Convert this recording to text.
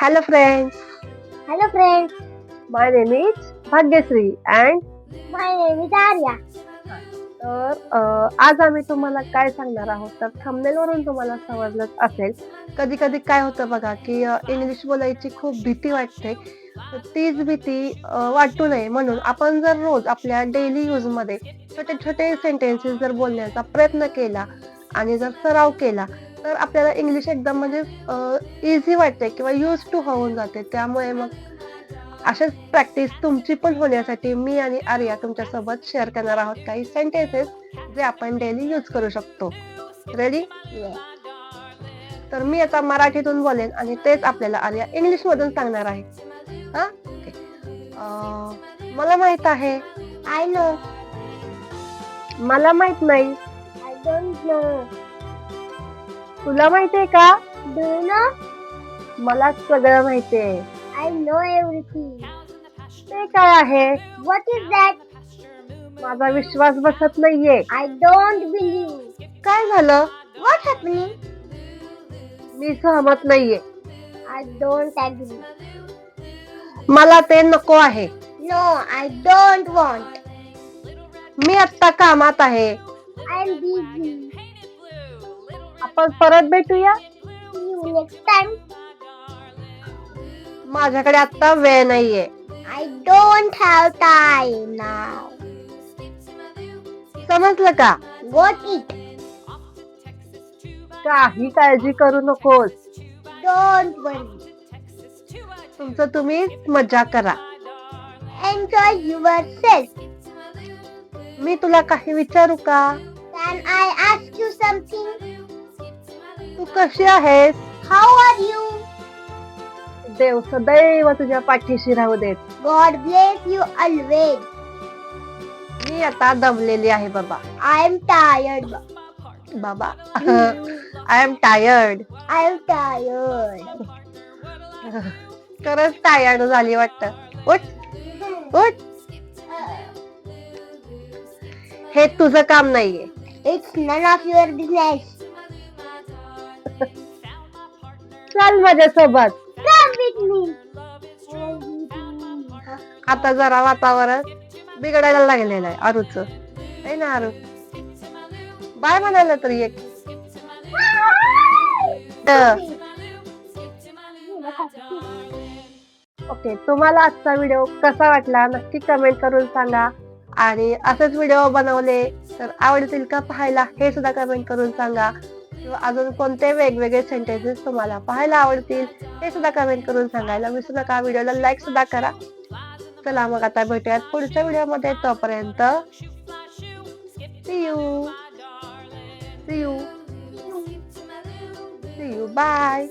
Hello friends, Hello friends, my name is Bhagyashree and my name is Arya. तर अ, आज आम्ही तुम्हाला काय सांगणार आहोत तर thumbnail वरून तुम्हाला समजलंच असेल. कधी कधी काय होतं बघा की अ, इंग्लिश बोलायची खूप भीती वाटते. तर तीच भीती अ, वाटू नये म्हणून आपण जर रोज आपल्या डेली यूजमध्ये छोटे छोटे सेंटेन्सेस जर बोलण्याचा प्रयत्न केला आणि जर सराव केला तर आपल्याला इंग्लिश एकदम म्हणजे इझी वाटते किंवा यूज टू होऊन जाते. त्यामुळे मग अशाच प्रॅक्टिस तुमची पण होण्यासाठी मी आणि आर्या तुमच्यासोबत शेअर करणार आहोत काही सेंटेन्सेस जे आपण डेली यूज करू शकतो. रेडी तर मी आता मराठीतून बोलेन आणि तेच आपल्याला आर्या इंग्लिश मधून सांगणार आहे. हा? मला माहीत आहे. I know. मला माहीत नाही. I don't know. तुला माहितीये का? ना मला सगळं माहितीये. आय नो एव्हरीथिंग ते काय आहे? व्हॉट इज दॅट माझा विश्वास बसत नाहीये. आय डोंट बिलीव्ह काय झालं? व्हॉट हॅपनिंग मी सहमत नाहीये. आय डोंट अग्री मला ते नको आहे. नो आय डोंट वॉन्ट मी आत्ता कामात आहे. आय एम बिझी आपण परत भेटूया? माझ्याकडे आता वेळ नाहीये. आय डोंट हॅव टाइम नाव समजलं का? वॉट इट काही काळजी करू नकोस. डोंट वरी तुमचं तुम्ही मजा करा. एन्जॉय युअर सेल्फ मी तुला काही विचारू का? Can I ask you something तू कशी आहेस How are you? देव सदैव तुझ्या पाठीशी राहू देत God bless you always. मी आता दमलेली आहे बाबा I am tired. बाबा I am tired I am tired. खरंच टायर्ड झाली वाटत उठ उठ हे तुझं काम नाहीये It's none of your business. चल माझ्यासोबत. Come with me. आता जरा वातावरण बिघडायला लागलेलं आहे अरुच आहे ना अरू बाय म्हणायला तरी एक. ओके तुम्हाला आजचा व्हिडिओ कसा वाटला? नक्की कमेंट करून सांगा. आणि असेच व्हिडिओ बनवले तर आवडतील का पाहायला हे सुद्धा कमेंट करून सांगा. किंवा अजून कोणते वेगवेगळे सेंटेन्सेस तुम्हाला पाहायला आवडतील ते सुद्धा कमेंट करून सांगायला. विसरू नका व्हिडिओला लाईक सुद्धा करा. चला मग आता भेटूयात पुढच्या व्हिडिओमध्ये तोपर्यंत see you see you see you bye